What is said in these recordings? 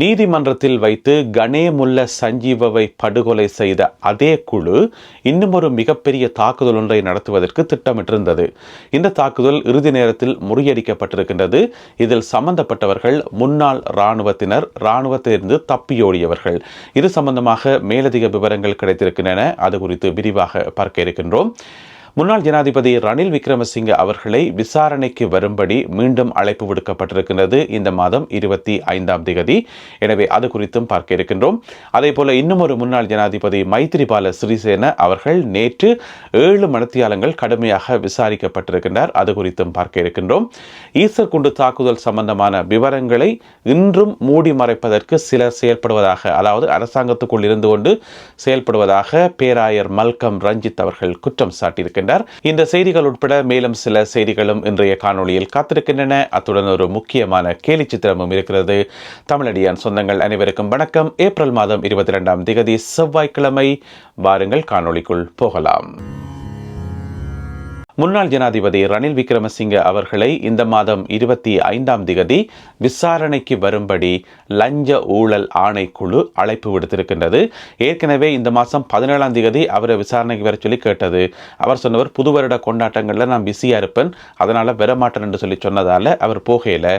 நீதிமன்றத்தில் வைத்து கணேமுல்ல சஞ்சீவவை படுகொலை செய்த அதே குழு இன்னும் ஒரு மிகப்பெரிய தாக்குதல் ஒன்றை நடத்துவதற்கு திட்டமிட்டிருந்தது. இந்த தாக்குதல் இறுதி நேரத்தில் முறியடிக்கப்பட்டிருக்கின்றது. இதில் சம்பந்தப்பட்டவர்கள் முன்னாள் இராணுவத்தினர் இராணுவத்திலிருந்து தப்பியோடியவர்கள். இது சம்பந்தமாக மேலதிக விவரங்கள் கிடைத்திருக்கின்றன. அது குறித்து விரிவாக பார்க்க இருக்கின்றோம். முன்னாள் ஜனாதிபதி ரணில் விக்ரமசிங்க அவர்களை விசாரணைக்கு வரும்படி மீண்டும் அழைப்பு விடுக்கப்பட்டிருக்கின்றது இந்த மாதம் இருபத்தி ஐந்தாம் தேதி. எனவே அது குறித்தும் பார்க்க இருக்கின்றோம். அதே போல இன்னும் ஒரு முன்னாள் ஜனாதிபதி மைத்திரிபால சிறிசேன அவர்கள் நேற்று ஏழு மனத்தியாளங்கள் கடுமையாக விசாரிக்கப்பட்டிருக்கின்றார். அது குறித்தும் பார்க்க இருக்கின்றோம். ஈஸ்டர் குண்டு தாக்குதல் சம்பந்தமான விவரங்களை இன்றும் மூடி மறைப்பதற்கு சிலர் செயல்படுவதாக அதாவது அரசாங்கத்துக்குள் இருந்து கொண்டு செயல்படுவதாக பேராயர் மல்கம் ரஞ்சித் அவர்கள் குற்றம் வருகின்றார் இந்த செய்திகள் உட்பட மேலும் சில செய்திகளும் இன்றைய காணொலியில் காத்திருக்கின்றன. அத்துடன் ஒரு முக்கியமான கேலி சித்திரமும் இருக்கிறது. தமிழடியான் சொந்தங்கள் அனைவருக்கும் வணக்கம். ஏப்ரல் மாதம் இருபத்தி இரண்டாம் திகதி செவ்வாய்க்கிழமை வாருங்கள் காணொலிக்குள் போகலாம். முன்னாள் ஜனாதிபதி ரணில் விக்ரமசிங்க அவர்களை இந்த மாதம் இருபத்தி ஐந்தாம் திகதி விசாரணைக்கு வரும்படி லஞ்ச ஊழல் ஆணைக்குழு அழைப்பு விடுத்திருக்கின்றது. ஏற்கனவே இந்த மாதம் பதினேழாம் திகதி அவரை விசாரணைக்கு வர சொல்லி கேட்டது. அவர் சொன்னவர் புது வருட கொண்டாட்டங்களில் நான் பிஸியாக இருப்பேன். அதனால் வரமாட்டேன் என்று சொல்லி சொன்னதால் அவர் போகையில்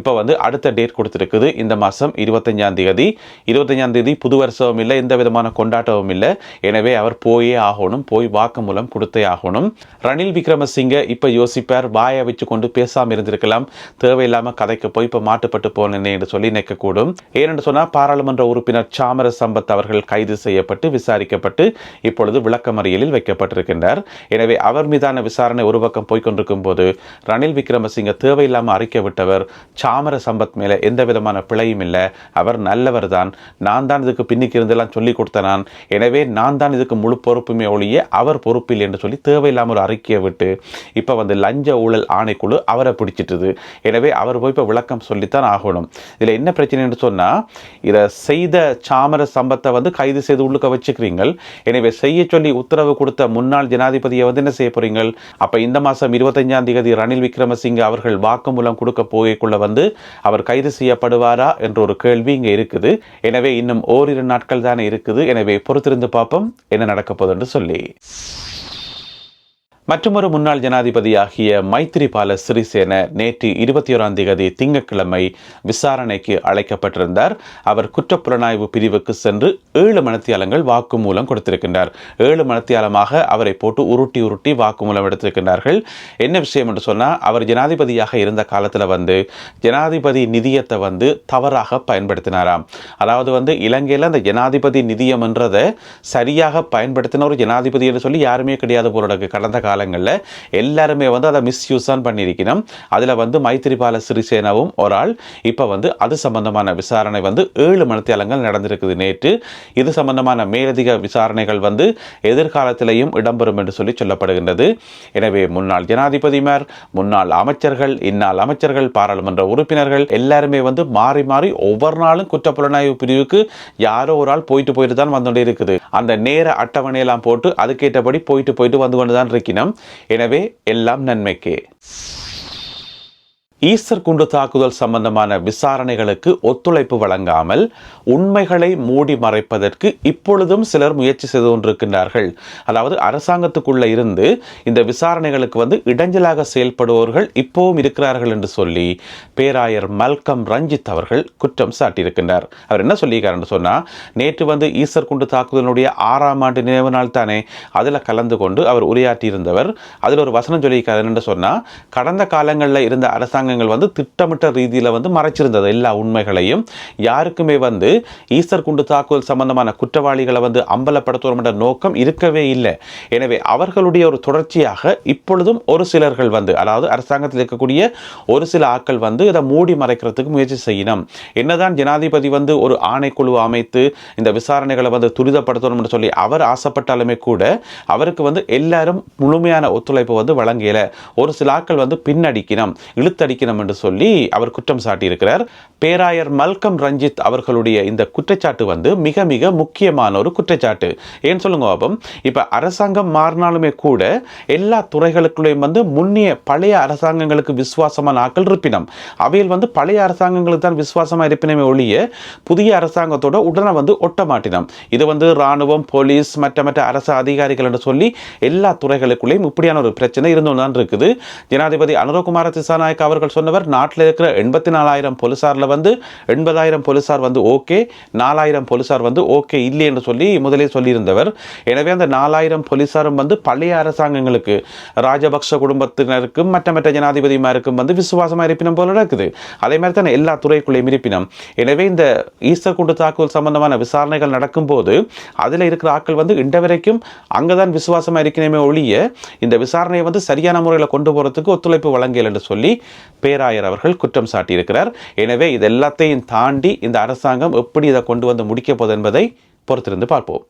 இப்போ வந்து அடுத்த டேட் கொடுத்துருக்குது. இந்த மாதம் இருபத்தஞ்சாம் தேதி இருபத்தஞ்சாம் தேதி புது வருஷமும் இல்லை எந்த விதமான கொண்டாட்டமும் இல்லை. எனவே அவர் போயே ஆகணும் போய் வாக்குமூலம் கொடுத்தே ஆகணும். ரணில் விக்ரமசிங்க இப்போ யோசிப்பார் வாயை வச்சு கொண்டு பேசாமல் இருந்திருக்கலாம். தேவையில்லாமல் கதைக்கு போய் இப்போ மாட்டுப்பட்டு போனேனே என்று சொல்லி நினைக்கக்கூடும். ஏனென்று சொன்னால் பாராளுமன்ற உறுப்பினர் சாமர சம்பத் அவர்கள் கைது செய்யப்பட்டு விசாரிக்கப்பட்டு இப்பொழுது விளக்கமறியலில் வைக்கப்பட்டிருக்கின்றார். எனவே அவர் மீதான விசாரணை ஒரு பக்கம் போய்கொண்டிருக்கும் போது ரணில் விக்ரமசிங்க தேவையில்லாமல் அறிக்கை விட்டவர் சாமர சம்பத் மேலே எந்த விதமான பிழையும் இல்லை. அவர் நல்லவர் தான் நான் தான் இதுக்கு பின்னுக்கு இருந்தெல்லாம் சொல்லி கொடுத்த நான். எனவே நான் தான் இதுக்கு முழு பொறுப்புமே ஒழிய அவர் பொறுப்பில் என்று சொல்லி தேவையில்லாமல் ஒரு அறிக்கையை விட்டு இப்போ வந்து லஞ்ச ஊழல் ஆணைக்குழு அவரை பிடிச்சிட்டுது. எனவே அவர் போய் இப்போ விளக்கம் சொல்லித்தான் ஆகணும். இதில் என்ன பிரச்சனைன்னு சொன்னால் இதை செய்த சாமர சம்பத்தை வந்து கைது செய்து உள்ளுக்க வச்சுக்கிறீங்க எனவே செய்ய சொல்லி உத்தரவு கொடுத்த முன்னாள் ஜனாதிபதியை வந்து என்ன செய்ய போறீங்க அப்போ இந்த மாதம் இருபத்தஞ்சாம் தேதி ரணில் விக்ரமசிங்க அவர்கள் வாக்குமூலம் கொடுக்க போகக்குள்ள வந்து அவர் கைது செய்யப்படுவாரா என்ற ஒரு கேள்வி இங்கே இருக்குது. எனவே இன்னும் ஓரிரு நாட்கள் தானே இருக்குது. எனவே பொறுத்திருந்து பார்ப்போம் என்ன நடக்க போகுதுன்னு சொல்லி. மற்றொரு முன்னாள் ஜனாதிபதியாகிய மைத்திரிபால சிறிசேன நேற்று இருபத்தி ஓராம் தேதி திங்கட்கிழமை விசாரணைக்கு அழைக்கப்பட்டிருந்தார். அவர் குற்றப்புலனாய்வு பிரிவுக்கு சென்று ஏழு மனத்தியாலங்கள் வாக்குமூலம் கொடுத்திருக்கின்றார். ஏழு மனத்தியாலமாக அவரை போட்டு உருட்டி உருட்டி வாக்குமூலம் எடுத்திருக்கின்றார்கள். என்ன விஷயம் என்று சொன்னால் அவர் ஜனாதிபதியாக இருந்த காலத்தில் வந்து ஜனாதிபதி நிதியத்தை வந்து தவறாக பயன்படுத்தினாராம். அதாவது வந்து இலங்கையில் அந்த ஜனாதிபதி நிதியம் என்றதை சரியாக பயன்படுத்தின ஒரு ஜனாதிபதி என்று சொல்லி யாருமே கிடையாது போலடக்கு கடந்த காலம் காலங்களில் எல்லாருமே வந்து அதை மிஸ்யூஸ் தான் பண்ணியிருக்கணும். அதில் வந்து மைத்திரிபால சிறிசேனாவும் ஒரு ஆள். இப்போ வந்து அது சம்பந்தமான விசாரணை வந்து ஏழு மணித்தியாலங்கள் நடந்திருக்குது நேற்று. இது சம்பந்தமான மேலதிக விசாரணைகள் வந்து எதிர்காலத்திலையும் இடம்பெறும் என்று சொல்லி சொல்லப்படுகின்றது. எனவே முன்னாள் ஜனாதிபதிமார் முன்னாள் அமைச்சர்கள் இந்நாள் அமைச்சர்கள் பாராளுமன்ற உறுப்பினர்கள் எல்லாருமே வந்து மாறி மாறி ஒவ்வொரு நாளும் குற்றப்புலனாய்வு பிரிவுக்கு யாரோ ஒரு ஆள் போயிட்டு போயிட்டு தான் வந்து இருக்குது அந்த நேர அட்டவணையெல்லாம் போட்டு அதுக்கேற்றபடி போயிட்டு போயிட்டு வந்து கொண்டு தான் இருக்கணும். எனவே எல்லாம் நன்மைக்கே. ஈஸ்டர் குண்டு தாக்குதல் சம்பந்தமான விசாரணைகளுக்கு ஒத்துழைப்பு வழங்காமல் உண்மைகளை மூடி மறைப்பதற்கு இப்பொழுதும் சிலர் முயற்சி செய்து கொண்டிருக்கின்றார்கள். அதாவது அரசாங்கத்துக்குள்ளே இருந்து இந்த விசாரணைகளுக்கு வந்து இடைஞ்சலாக செயல்படுபவர்கள் இப்போவும் இருக்கிறார்கள் என்று சொல்லி பேராயர் மல்கம் ரஞ்சித் அவர்கள் குற்றம் சாட்டியிருக்கின்றார். அவர் என்ன சொல்லியிருக்காருன்னு சொன்னால் நேற்று வந்து ஈஸ்டர் குண்டு தாக்குதலுடைய ஆறாம் ஆண்டு நினைவு நாள் தானே அதில் கலந்து கொண்டு அவர் உரையாற்றியிருந்தவர். அதில் ஒரு வசனம் சொல்லியிருக்காரு என்று சொன்னால் கடந்த காலங்களில் இருந்த அரசாங்க அரசாங்கங்கள் வந்து திட்டமிட்ட ரீதியில் வந்து மறைச்சிருந்தது எல்லா உண்மைகளையும். யாருக்குமே வந்து ஈஸ்டர் குண்டு தாக்குதல் சம்பந்தமான குற்றவாளிகளை வந்து அம்பலப்படுத்துவோம் என்ற நோக்கம் இருக்கவே இல்லை. எனவே அவர்களுடைய ஒரு தொடர்ச்சியாக இப்பொழுதும் ஒரு சிலர்கள் வந்து அதாவது அரசாங்கத்தில் இருக்கக்கூடிய ஒரு சில ஆக்கள் வந்து இதை மூடி மறைக்கிறதுக்கு முயற்சி செய்யணும். என்னதான் ஜனாதிபதி வந்து ஒரு ஆணைக்குழு அமைத்து இந்த விசாரணைகளை வந்து துரிதப்படுத்தணும்னு சொல்லி அவர் ஆசைப்பட்டாலுமே கூட அவருக்கு வந்து எல்லாரும் முழுமையான ஒத்துழைப்பு வந்து வழங்கல. ஒரு சில ஆட்கள் வந்து பின்னடிக்கணும் இழுத்தடிக்கணும் என்று சொல்லி அவர் குற்றம் சாட்டியிருக்கிறார். பேராயர் மல்கம் ரஞ்சித் அவர்களுடைய இந்த குற்றச்சாட்டு வந்து மிக மிக முக்கியமான ஒரு குற்றச்சாட்டு. ஏன் சொல்லுங்க பாபம்? இப்போ அரசாங்கம் மாறினாலுமே கூட எல்லா துறைகளுக்குள்ளேயும் வந்து முன்னிய பழைய அரசாங்கங்களுக்கு விசுவாசமான ஆக்கள் இருப்பினம். அவையில் வந்து பழைய அரசாங்கங்களுக்கு தான் விசுவாசமாக இருப்பினமே ஒழிய புதிய அரசாங்கத்தோட உடனே வந்து ஒட்டமாட்டினம் இது வந்து ராணுவம் போலீஸ் மற்ற மற்ற அரசு அதிகாரிகள் என்று சொல்லி எல்லா துறைகளுக்குள்ளேயும் இப்படியான ஒரு பிரச்சனை இருந்து தான் இருக்குது. ஜனாதிபதி அனுரகுமார திசாநாயக் அவர்கள் சொன்னவர் நாட்டில் இருக்கிற எண்பத்தி நாலாயிரம் போலீசாரில் வந்து எண்பதாயிரம் போலீஸார் வந்து ஓகே நாலாயிரம் போலீசார் வந்து ஓகே இல்லை என்று சொல்லி முதலே சொல்லியிருந்தவர். எனவே அந்த நாலாயிரம் போலீசாரும் வந்து பழைய அரசாங்கங்களுக்கு ராஜபக்ஷ குடும்பத்தினருக்கும் மற்ற மற்ற ஜனாதிபதிமாருக்கும் வந்து விசுவாசமாக இருப்பினம் போல இருக்குது அதே மாதிரி தான் எல்லா துறைக்குள்ளேயும் இருப்பினம். எனவே இந்த ஈஸ்டர் குண்டு தாக்குதல் சம்பந்தமான விசாரணைகள் நடக்கும்போது அதில் இருக்கிற ஆட்கள் வந்து இன்றவரைக்கும் அங்கே தான் விசுவாசமாக இருக்கணுமே ஒழிய இந்த விசாரணையை வந்து சரியான முறையில் கொண்டு போகிறதுக்கு ஒத்துழைப்பு வழங்கல் என்று சொல்லி பேராயர் அவர்கள் குற்றம் சாட்டியிருக்கிறார். எனவே இது எல்லாத்தையும் தாண்டி இந்த அரசாங்கம் எப்படி இதை கொண்டு வந்து முடிக்கப் போகுது என்பதை பொறுத்திருந்து பார்ப்போம்.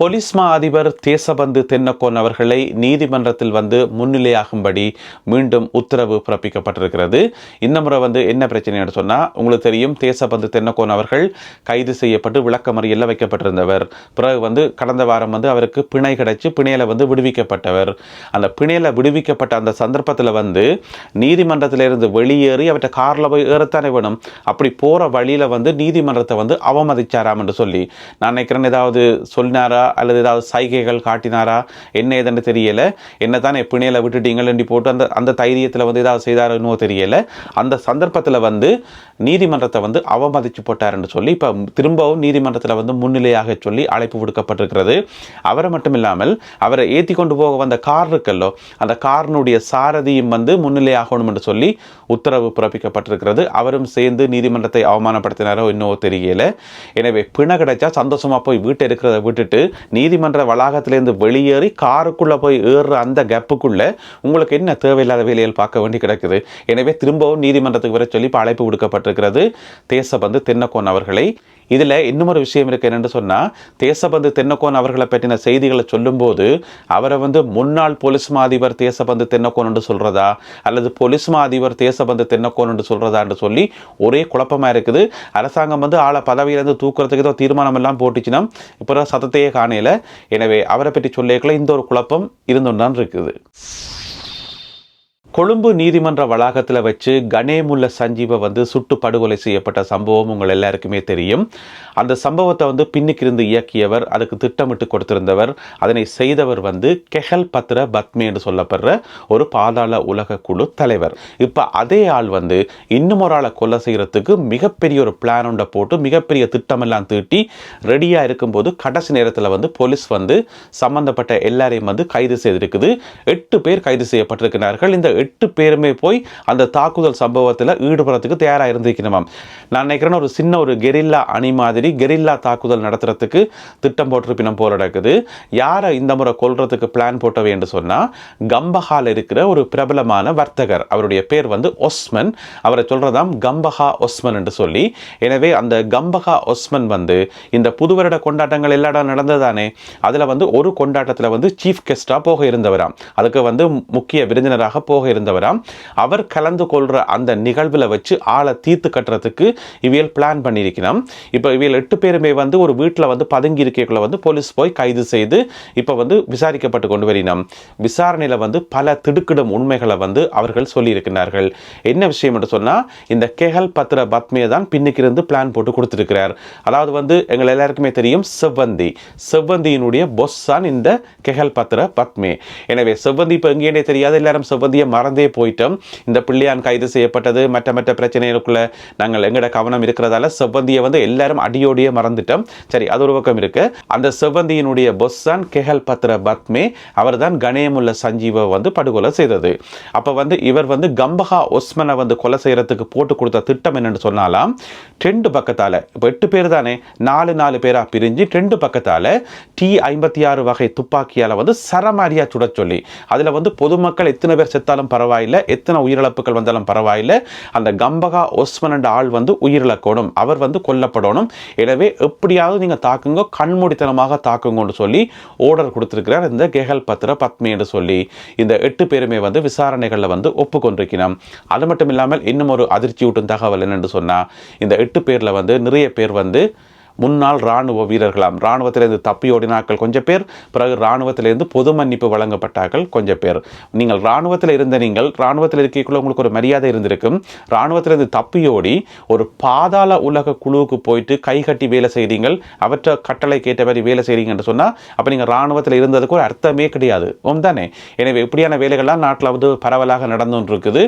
பொலிஸ்மா மா அதிபர் தேசபந்து தென்னக்கோன் அவர்களை நீதிமன்றத்தில் வந்து முன்னிலையாகும்படி மீண்டும் உத்தரவு பிறப்பிக்கப்பட்டிருக்கிறது. இந்த முறை வந்து என்ன பிரச்சனைன்னு சொன்னால் உங்களுக்கு தெரியும் தேசபந்து தென்னக்கோன் அவர்கள் கைது செய்யப்பட்டு விளக்கமறியலில் வைக்கப்பட்டிருந்தவர். பிறகு வந்து கடந்த வாரம் வந்து அவருக்கு பிணை கிடைச்சி பிணையில் வந்து விடுவிக்கப்பட்டவர். அந்த பிணையில் விடுவிக்கப்பட்ட அந்த சந்தர்ப்பத்தில் வந்து நீதிமன்றத்திலிருந்து வெளியேறி அவற்றை காரில் போய் ஏறத்தானே வேணும். அப்படி போகிற வழியில் வந்து நீதிமன்றத்தை வந்து அவமதிச்சாராம் என்று சொல்லி. நான் நினைக்கிறேன் ஏதாவது சொன்னாரா அல்லது ஏதாவது சைகைகள் காட்டினாரா? என்ன ஏதுன்னு தெரியல. என்ன தானே பிணையில விட்டுட்டீங்கன்னு போட்டு அந்த அந்த தைரியத்தில் வந்து ஏதாவது செய்தாருன்னு தெரியலை. அந்த சந்தர்ப்பத்தில் வந்து நீதிமன்றத்தை வந்து அவமதிச்சு போட்டாருன்னு சொல்லி இப்போ திரும்பவும் நீதிமன்றத்தில் வந்து முன்னிலையாக சொல்லி அழைப்பு விடுக்கப்பட்டிருக்கிறது. அவரை மட்டும் இல்லாமல் அவரை ஏற்றி கொண்டு போக வந்த கார் இருக்கல்லோ அந்த காரினுடைய சாரதியும் வந்து முன்னிலையாகணும் என்று சொல்லி உத்தரவு பிறப்பிக்கப்பட்டிருக்கிறது. அவரும் சேர்ந்து நீதிமன்றத்தை அவமானப்படுத்தினாரோ இன்னும் தெரியல. எனவே பிண கிடைச்சா சந்தோஷமா போய் வீட்டை இருக்கிறத விட்டுட்டு நீதிமன்ற வளாகத்திலேருந்து வெளியேறி காருக்குள்ள போய் ஏறுற அந்த கேப்புக்குள்ள உங்களுக்கு என்ன தேவையில்லாத வேலைகள் பார்க்க வேண்டி கிடக்குது? எனவே திரும்பவும் நீதிமன்றத்துக்கு வர சொல்லி இப்போ அழைப்பு விடுக்கப்பட்டிருக்கிறது. தேசபந்து தென்னக்கோன் அவர்களை. இதில் இன்னொரு விஷயம் இருக்கு என்னென்னு சொன்னால் தேசபந்து தென்னக்கோன் அவர்களை பற்றின செய்திகளை சொல்லும்போது அவரை வந்து முன்னாள் போலீஸ் மா அதிபர் தேசபந்து தென்னக்கோன் என்று சொல்கிறதா அல்லது போலீஸ் மா அதிபர் தேசபந்து தென்னக்கோன் என்று சொல்கிறதான்னு சொல்லி ஒரே குழப்பமாக இருக்குது. அரசாங்கம் வந்து ஆளை பதவியிலேருந்து தூக்குறதுக்கு ஏதோ தீர்மானம் எல்லாம் போட்டுச்சுன்னா இப்போ சத்தத்தையே காணையில் எனவே அவரை பற்றி சொல்லிக்கல இந்த ஒரு குழப்பம் இருந்துன்னு இருக்குது. கொழும்பு நீதிமன்ற வளாகத்தில் வச்சு கணேமுல்ல சஞ்சீவை வந்து சுட்டு படுகொலை செய்யப்பட்ட சம்பவம் உங்கள் எல்லாருக்குமே தெரியும். அந்த சம்பவத்தை வந்து பின்னுக்கிருந்து இயக்கியவர் அதுக்கு திட்டமிட்டு கொடுத்திருந்தவர் அதனை செய்தவர் வந்து கெஹல் பத்ர பத்மே என்று சொல்லப்படுற ஒரு பாதாள உலக குழு தலைவர். இப்போ அதே ஆள் வந்து இன்னும் ஒரு ஆளை கொலை செய்கிறதுக்கு மிகப்பெரிய ஒரு பிளான் ஒன்றை போட்டு மிகப்பெரிய திட்டமெல்லாம் தீட்டி ரெடியாக இருக்கும்போது கடைசி நேரத்தில் வந்து போலீஸ் வந்து சம்பந்தப்பட்ட எல்லாரையும் வந்து கைது செய்திருக்குது. எட்டு பேர் கைது செய்யப்பட்டிருக்கிறார்கள். இந்த எட்டு பேருமே போய் அந்த தாக்குதல் சம்பவத்தில் ஈடுபடுறதுக்கு தயாராக இருந்திருக்கணுமாம் நான் நினைக்கிறேன் ஒரு சின்ன ஒரு கெரில்லா அணி மாதிரி கெரில்லா தாக்குதல் நடத்துறதுக்கு திட்டம் போட்டிருப்பினம் போல நடக்குது யாரை இந்த முறை கொல்றதுக்கு பிளான் போட்டவை என்று சொன்னால் கம்பஹால் இருக்கிற ஒரு பிரபலமான வர்த்தகர் அவருடைய பேர் வந்து ஒஸ்மன். அவரை சொல்றதாம் கம்பஹா ஒஸ்மன் என்று சொல்லி. எனவே அந்த கம்பஹா ஒஸ்மன் வந்து இந்த புது வருட கொண்டாட்டங்கள் எல்லா இடம் நடந்ததானே அதில் வந்து ஒரு கொண்டாட்டத்தில் வந்து சீஃப் கெஸ்டாக போக இருந்தவராம். அதுக்கு வந்து முக்கிய விருந்தினராக போக இருந்தவராம் அவர் கலந்து கொள்கிற அந்த நிகழ்வில் வச்சு ஆளை தீர்த்து கட்டுறதுக்கு இவியல் பிளான் பண்ணியிருக்கிறோம். இப்போ இவியல் எட்டு பேருமே வந்து ஒரு வீட்டில் வந்து பதுங்கி இருக்கக்குள்ள வந்து போலீஸ் போய் கைது செய்து இப்போ வந்து விசாரிக்கப்பட்டு கொண்டு வரினோம் விசாரணையில் வந்து பல திடுக்கிடும் உண்மைகளை வந்து அவர்கள் சொல்லியிருக்கிறார்கள். என்ன விஷயம் என்று சொன்னால் இந்த கெஹல் பத்திர பத்மியை தான் பின்னுக்கு இருந்து பிளான் போட்டு கொடுத்துருக்கிறார். அதாவது வந்து எங்கள் எல்லாருக்குமே தெரியும் செவ்வந்தி. செவ்வந்தியினுடைய பொஸ் தான் இந்த கெஹல் பத்திர பத்மே. எனவே செவ்வந்தி இப்போ எங்கேனே தெரியாது எல்லாரும் செவ்வந்தியை மறந்தே போயிட்டோம். இந்த பிள்ளையான் கைது செய்யப்பட்டது. மற்ற மற்ற பிரச்சனைகளுக்குள்ள நாங்கள் எங்கட கவனம் இருக்கிறதால செவ்வந்தியை வந்து எல்லாரும் அடியோடியே மறந்துட்டோம். சரி அது ஒரு பக்கம் இருக்கு. அந்த செவ்வந்தியினுடைய பொஸ் தான் கெஹல் பத்ர பத்மே அவர் தான் கணேமுல்ல சஞ்சீவை வந்து படுகொலை செய்தது. அப்போ வந்து இவர் வந்து கம்பஹா ஒஸ்மனை வந்து கொலை செய்யறதுக்கு போட்டு கொடுத்த திட்டம் என்னென்னு சொன்னாலாம். ரெண்டு பக்கத்தால் இப்போ எட்டு பேர் தானே நாலு நாலு பேராக பிரிஞ்சு ரெண்டு பக்கத்தால் டி ஐம்பத்தி ஆறு வகை துப்பாக்கியால் வந்து சரமாரியாக சுட சொல்லி அதில் வந்து பொதுமக்கள் எத்தனை பேர் செத்தாலும் பரவாயில்லை. எத்தனை உயிரிழப்புகள் வந்தாலும் பரவாயில்லை. அந்த கம்பகா ஒஸ்மன் என்ற ஆள் வந்து உயிரிழக்கணும். அவர் வந்து கொல்லப்படணும். எனவே எப்படியாவது நீங்கள் தாக்குங்க கண்மூடித்தனமாக தாக்குங்கன்னு சொல்லி ஆர்டர் கொடுத்துருக்கிறார் இந்த கெஹல் பத்ர பத்மி என்று சொல்லி. இந்த எட்டு பேருமே வந்து விசாரணைகளில் வந்து ஒப்புக்கொண்டிருக்கணும் அது மட்டும் இல்லாமல் இன்னும் ஒரு அதிர்ச்சியூட்டும் தகவல் என்னென்று சொன்னால் இந்த எட்டு பேரில் வந்து நிறைய பேர் வந்து முன்னாள் இராணுவ வீரர்களாம். இராணுவத்திலிருந்து தப்பியோடினாக்கள் கொஞ்சம் பேர் பிறகு இராணுவத்திலிருந்து பொது மன்னிப்பு வழங்கப்பட்டார்கள் கொஞ்சம் பேர். நீங்கள் இராணுவத்தில் இருந்த நீங்கள் இராணுவத்தில் இருக்கக்குள்ள உங்களுக்கு ஒரு மரியாதை இருந்திருக்கும். இராணுவத்திலிருந்து தப்பியோடி ஒரு பாதாள உலக குழுவுக்கு போயிட்டு கை கட்டி வேலை செய்கிறீங்கள் அவற்றை கட்டளை கேட்ட மாதிரி வேலை செய்கிறீங்கன்னு சொன்னால் அப்போ நீங்கள் இராணுவத்தில் இருந்ததுக்கு ஒரு அர்த்தமே கிடையாது. உம் தானே? எனவே இப்படியான வேலைகள்லாம் நாட்டில் வந்து பரவலாக நடந்துருக்குது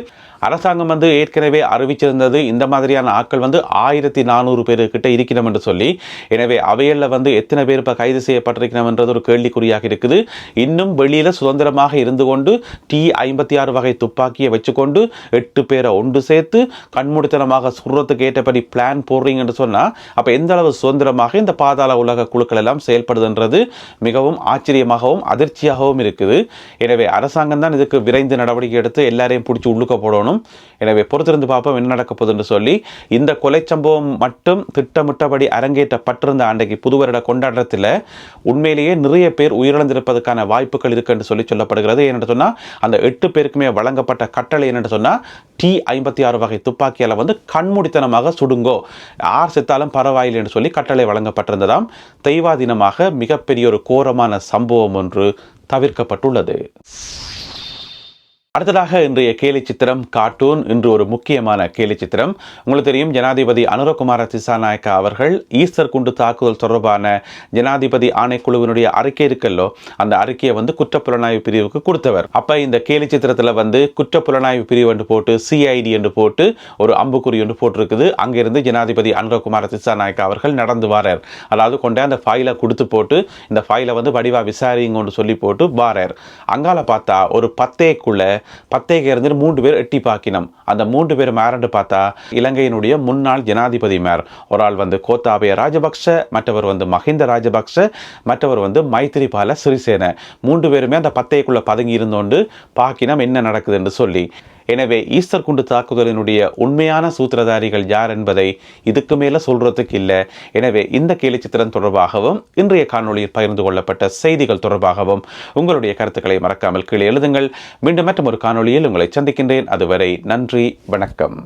அரசாங்கம் வந்து ஏற்கனவே அறிவிச்சிருந்தது இந்த மாதிரியான ஆட்கள் வந்து ஆயிரத்தி நானூறு பேருக்கிட்ட இருக்கணும் என்று சொல்லி எனவே அவையில் வந்து எத்தனை பேர் இப்போ கைது செய்யப்பட்டிருக்கணும்ன்றது ஒரு கேள்விக்குறியாக இருக்குது. இன்னும் வெளியில் சுதந்திரமாக இருந்து கொண்டு டி ஐம்பத்தி ஆறு வகை துப்பாக்கியை வச்சுக்கொண்டு எட்டு பேரை ஒன்று சேர்த்து கண்மூடித்தனமாக சுடுறதுக்கு ஏற்றபடி பிளான் போடுறீங்கன்னு சொன்னால் அப்போ எந்த அளவு சுதந்திரமாக இந்த பாதாள உலக குழுக்கள் எல்லாம் செயல்படுதுன்றது மிகவும் ஆச்சரியமாகவும் அதிர்ச்சியாகவும் இருக்குது. எனவே அரசாங்கம் தான் இதுக்கு விரைந்து நடவடிக்கை எடுத்து எல்லாரையும் பிடிச்சி உள்ளுக்க போடணும். எனவே பொறுத்திருந்து பார்ப்போம் என்ன நடக்க போகுதுன்னு சொல்லி இந்த கொலை சம்பவம் மட்டும் திட்டமிட்டபடி அரங்கேற்றப்பட்டிருந்த அன்றைக்கு புதுவருட கொண்டாட்டத்தில் உண்மையிலேயே நிறைய பேர் உயிரிழந்திருப்பதற்கான வாய்ப்புகள் இருக்குன்னு சொல்லி சொல்லப்படுகிறது. ஏன்னு சொன்னால் அந்த எட்டு பேருக்குமே வழங்கப்பட்ட கட்டளை என்னென்னு சொன்னால் டி ஐம்பத்தி ஆறு வகை துப்பாக்கியால் வந்து கண்மூடித்தனமாக சுடுங்கோ யார் செத்தாலும் பரவாயில்லை என்று சொல்லி கட்டளை வழங்கப்பட்டிருந்ததாம். தெய்வாதீனமாக மிகப்பெரிய ஒரு கோரமான சம்பவம் ஒன்று தவிர்க்கப்பட்டுள்ளது. அடுத்ததாக இன்றைய கேலி சித்திரம் கார்ட்டூன் இன்று ஒரு முக்கியமான கேலி சித்திரம். உங்களுக்கு தெரியும் ஜனாதிபதி அனுரகுமார திசாநாயக்கா அவர்கள் ஈஸ்டர் குண்டு தாக்குதல் தொடர்பான ஜனாதிபதி ஆணைக்குழுவினுடைய அறிக்கை இருக்கல்லோ அந்த அறிக்கையை வந்து குற்றப்புலனாய்வு பிரிவுக்கு கொடுத்தவர். அப்போ இந்த கேலி சித்திரத்தில் வந்து குற்றப்புலனாய்வு பிரிவு என்று போட்டு சிஐடி என்று போட்டு ஒரு அம்புக்குறி என்று போட்டிருக்குது. அங்கிருந்து ஜனாதிபதி அனுரகுமார திசாநாயக்கா அவர்கள் நடந்து வாரார். அதாவது கொண்டே அந்த ஃபைலை கொடுத்து போட்டு இந்த ஃபைலை வந்து வடிவா விசாரிங்கன்னு சொல்லி போட்டு வாரார். அங்கால பார்த்தா ஒரு பத்தேக்குள்ள பத்தேக்கு இருந்துட்டு மூன்று பேர் எட்டி பாக்கினம். அந்த மூன்று பேர் மேரண்டு பார்த்தா இலங்கையினுடைய முன்னாள் ஜனாதிபதி மேர். ஒரு ஆள் வந்து கோத்தாபய ராஜபக்ஷ மற்றவர் வந்து மஹிந்த ராஜபக்ஷ மற்றவர் வந்து மைத்திரிபால சிறிசேன. மூன்று பேருமே அந்த பத்தைக்குள்ள பதுங்கி இருந்தோண்டு பாக்கினம் என்ன நடக்குதுன்னு சொல்லி எனவே ஈஸ்டர் குண்டு தாக்குதலினுடைய உண்மையான சூத்திரதாரிகள் யார் என்பதை இதுக்கு மேலே சொல்றதுக்கு இல்லை. எனவே இந்த கேலி சித்திரம் தொடர்பாகவும் இன்றைய காணொளியில் பகிர்ந்து கொள்ளப்பட்ட செய்திகள் தொடர்பாகவும் உங்களுடைய கருத்துக்களை மறக்காமல் கீழே எழுதுங்கள். மீண்டும் மற்றும் ஒரு காணொளியில் உங்களை சந்திக்கின்றேன். அதுவரை நன்றி வணக்கம்.